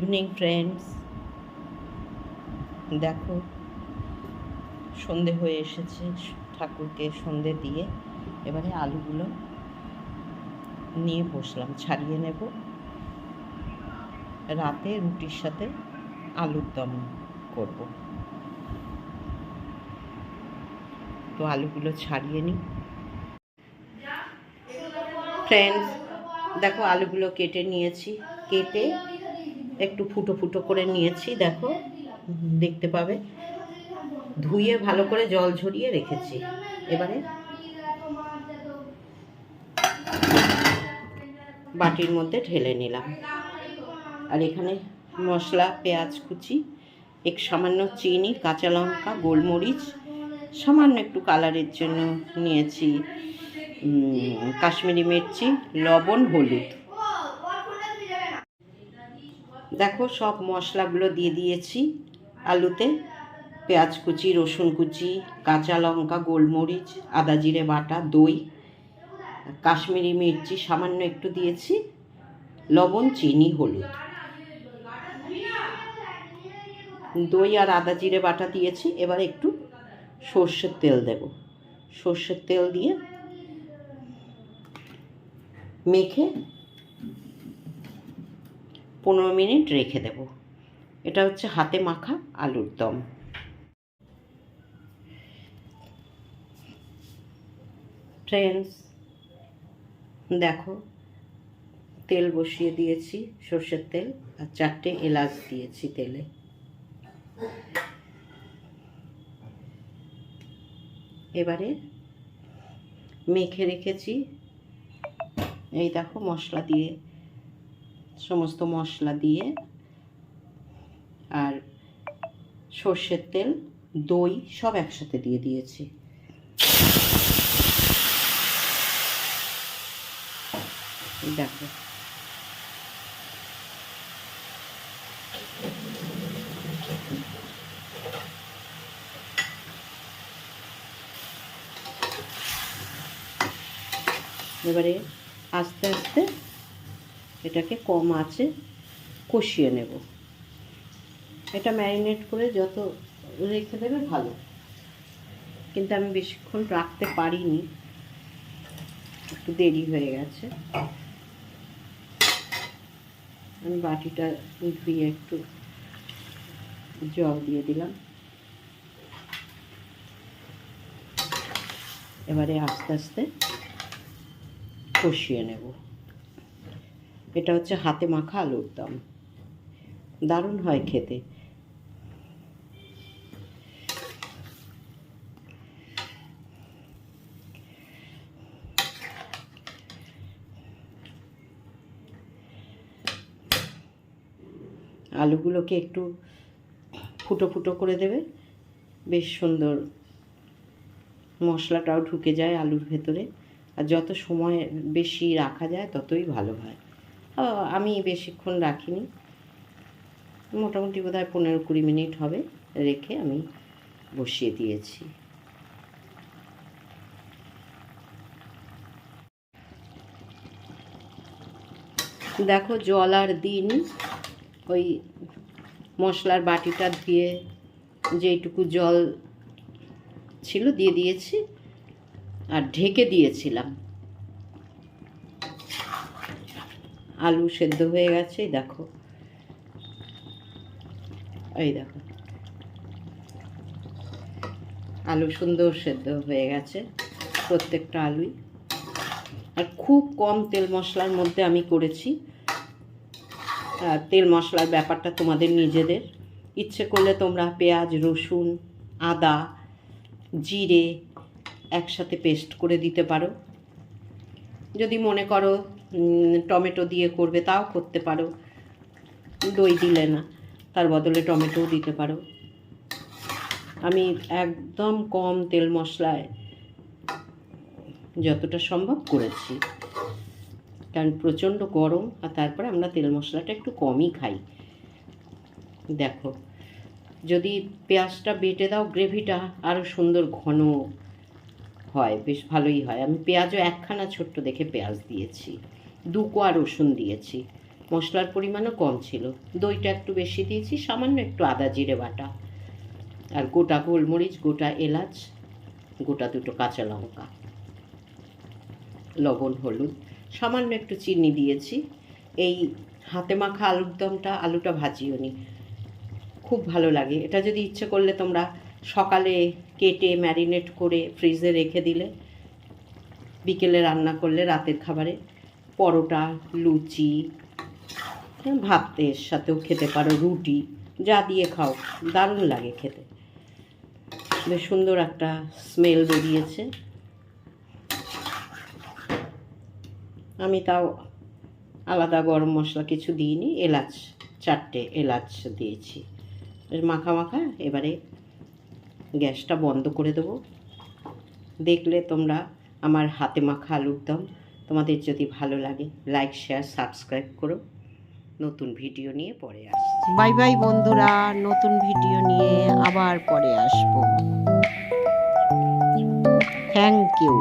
Evening friends দেখো, সন্ধে হয়ে এসেছে, ঠাকুরকে সন্ধে দিয়ে এবারে আলুগুলো নিয়ে বসলাম, ছাড়িয়ে নেব। রাতে রুটির সাথে আলুর দম করব। তো আলুগুলো ছাড়িয়ে নিই। ফ্রেন্ডস দেখো, আলুগুলো কেটে নিয়েছি। কেটে একটু ফুটো ফুটো করে নিয়েছি, দেখো। দেখতে পাবে। ধুয়ে ভালো করে জল ঝরিয়ে রেখেছি। এবারে বাটির মধ্যে ঢেলে নিলাম। আর এখানে মশলা, পেঁয়াজ কুচি, এক সামান্য চিনি, কাঁচা লঙ্কা, গোলমরিচ, সামান্য একটু কালারের জন্য নিয়েছি কাশ্মীরি মির্চি, লবণ, হলুদ। দেখো সব মশলাগুলো দিয়ে দিয়েছি। আলুতে পেঁয়াজ কুচি, রসুন কুচি, কাঁচা লঙ্কা, গোলমরিচ, আদা জিরে বাটা, দই, কাশ্মীরি মির্চি, সামান্য একটু দিয়েছি, লবণ, চিনি, হলুদ। দই আর আদা জিরে বাটা দিয়েছি, এবার একটু সর্ষের তেল দেব। সর্ষের তেল দিয়ে মেখে পনেরো মিনিট রেখে দেব। এটা হচ্ছে হাতে মাখা আলুর দম। ফ্রেন্ডস দেখো, তেল বসিয়ে দিয়েছি, সর্ষের তেল, আর চারটে এলাচ দিয়েছি তেলে। এবারে মেখে রেখেছি, এই দেখো মশলা দিয়ে সমস্ত মশলা দিয়ে আর সর্ষের তেল, দই সব একসাথে দিয়ে দিয়েছি। দেখো। এবারে আস্তে আস্তে এটাকে কম আছে, কষিয়ে নেব। এটা ম্যারিনেট করে যত রেখে দেবে ভালো। কিন্তু আমি বেশিক্ষণ রাখতে পারিনি। একটু দেরি হয়ে গেছে। আমি বাটিটা ধুয়ে একটু জল দিয়ে দিলাম। এবারে আস্তে আস্তে কষিয়ে নেব। এটা হচ্ছে হাতে মাখা আলুর দম। দারুণ হয় খেতে। আলুগুলোকে একটু ফুটো ফুটো করে দেবে। বেশ সুন্দর মশলাটাও ঢুকে যায় আলুর ভেতরে। আর যত সময় বেশি রাখা যায়, ততই ভালো হয়। আমি বেশিক্ষণ রাখিনি। মোটামুটি বোধ হয় পনেরো কুড়ি মিনিট হবে রেখে আমি বসিয়ে দিয়েছি। দেখো জল আর দিন, ওই মশলার বাটিটা ধুয়ে যেইটুকু জল ছিল দিয়ে দিয়েছি আর ঢেকে দিয়েছিলাম। আলু সেদ্ধ হয়ে গেছে দেখো। এই দেখো। আলু সুন্দর সেদ্ধ হয়ে গেছে, প্রত্যেকটা আলুই। আর খুব কম তেল মশলার মধ্যে আমি করেছি। তেল মশলার ব্যাপারটা তোমাদের নিজেদের। ইচ্ছে করলে তোমরা পেঁয়াজ, রসুন, আদা, জিরে একসাথে পেস্ট করে দিতে পারো। যদি মনে করো টমেটো দিয়ে করবে, তাও করতে পারো। দই দিলে না, তার বদলে টমেটোও দিতে পারো। আমি একদম কম তেল মশলায় যতটা সম্ভব করেছি। কারণ প্রচণ্ড গরম, আর তারপরে আমরা তেল মশলাটা একটু কমই খাই। দেখো, যদি পেঁয়াজটা বেটে দাও, গ্রেভিটা আরও সুন্দর ঘন হয়, বেশ ভালোই হয়। আমি পেঁয়াজও একখানা ছোট্ট দেখে পেঁয়াজ দিয়েছি। দু কোয়া রসুন দিয়েছি। মশলার পরিমাণও কম ছিল। দইটা একটু বেশি দিয়েছি, সামান্য একটু আদা জিরে বাটা। আর গোটা গোলমরিচ, গোটা এলাচ, গোটা দুটো কাঁচা লঙ্কা। লবণ, হলুদ, সামান্য একটু চিনি দিয়েছি। এই হাতে মাখা আলুর দমটা, আলুটা ভাজিও নি। খুব ভালো লাগে। এটা যদি ইচ্ছে করলে তোমরা সকালে কেটে ম্যারিনেট করে ফ্রিজে রেখে দিলে, বিকেলে রান্না করলে রাতের খাবারে পরোটা, লুচি ভাতের সাথেও খেতে পারো রুটি, যা দিয়ে খাও, দারুণ লাগে খেতে। বেশ সুন্দর একটা স্মেল বেরিয়েছে। আমি তাও আলাদা গরম মশলা কিছু দিইনি, এলাচ, চারটে এলাচ দিয়েছি। মাখা মাখা, এবারে গ্যাসটা বন্ধ করে দেবো। দেখলে তোমরা আমার হাতে মাখা আলুর দম। তোমাদের যদি ভালো লাগে লাইক শেয়ার সাবস্ক্রাইব করো। নতুন ভিডিও নিয়ে পরে আসছি। বাই বাই বন্ধুরা, নতুন ভিডিও নিয়ে আবার পরে আসব। Thank you